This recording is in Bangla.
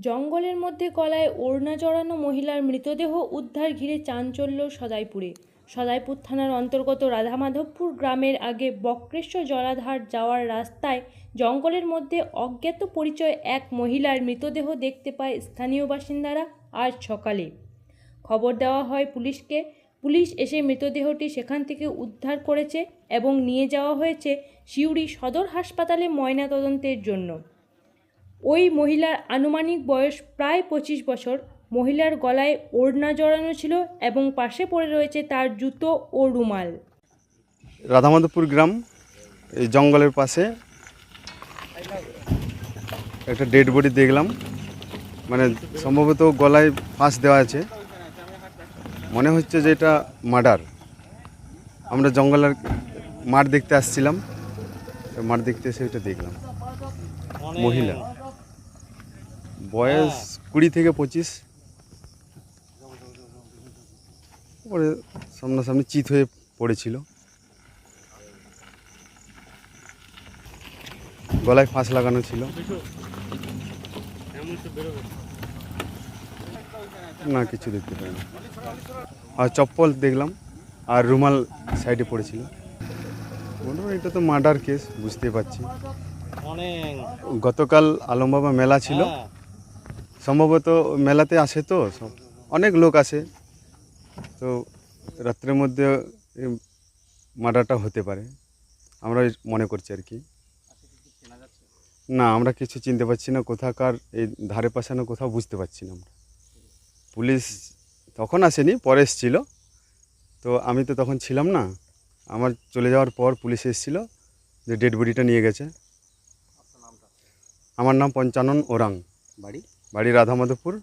জঙ্গলের মধ্যে গলায় ওড়না জড়ানো মহিলার মৃতদেহ উদ্ধার ঘিরে চাঞ্চল্য সদাইপুরে। সদাইপুর থানার অন্তর্গত রাধামাধবপুর গ্রামের আগে বক্রেশ্বর জলাধার যাওয়ার রাস্তায় জঙ্গলের মধ্যে অজ্ঞাত পরিচয় এক মহিলার মৃতদেহ দেখতে পায় স্থানীয় বাসিন্দারা আজ সকালে। খবর দেওয়া হয় পুলিশকে। পুলিশ এসে মৃতদেহটি সেখান থেকে উদ্ধার করেছে এবং নিয়ে যাওয়া হয়েছে সিউড়ি সদর হাসপাতালে ময়নাতদন্তের জন্য। ওই মহিলার আনুমানিক বয়স প্রায় পঁচিশ বছর। মহিলার গলায় ওড়না জড়ানো ছিল এবং পাশে পড়ে রয়েছে তার জুতো ও রুমাল। রাধামাধবপুর গ্রাম, এই জঙ্গলের পাশে একটা ডেড বডি দেখলাম। মানে সম্ভবত গলায় ফাঁস দেওয়া আছে। মনে হচ্ছে যে এটা মার্ডার। আমরা জঙ্গলের মাঠ দেখতে আসছিলাম। মাঠ দেখতে এসে এটা দেখলাম। মহিলা। বয়স কুড়ি থেকে পঁচিশ। পরে সামনাসামনি চিত হয়ে পড়েছিল। গলায় ফাঁস লাগানো ছিল। না কিছু দেখতে পাই না আর চপ্পল দেখলাম আর রুমাল সাইডে পড়েছিল। মোটামুটি এটা তো মার্ডার কেস বুঝতে পারছি। গতকাল আলমবাবা মেলা ছিল। হ্যাঁ, সম্ভবত মেলাতে আসে তো অনেক লোক আসে। তো রাত্রের মধ্যে মার্ডারটা হতে পারে আমরা মনে করছি আর কি। না, আমরা কিছু চিনতে পারছি না কোথাকার, এই ধারে পাশে না কোথাও বুঝতে পারছি না আমরা। পুলিশ তখন আসেনি, পরে এসেছিল। তো আমি তো তখন ছিলাম না, আমার চলে যাওয়ার পর পুলিশ এসেছিল যে ডেড বডিটা নিয়ে গেছে। আমার নাম পঞ্চানন ওরাং। বাড়ি? বাড়ি রাধামাধবপুর।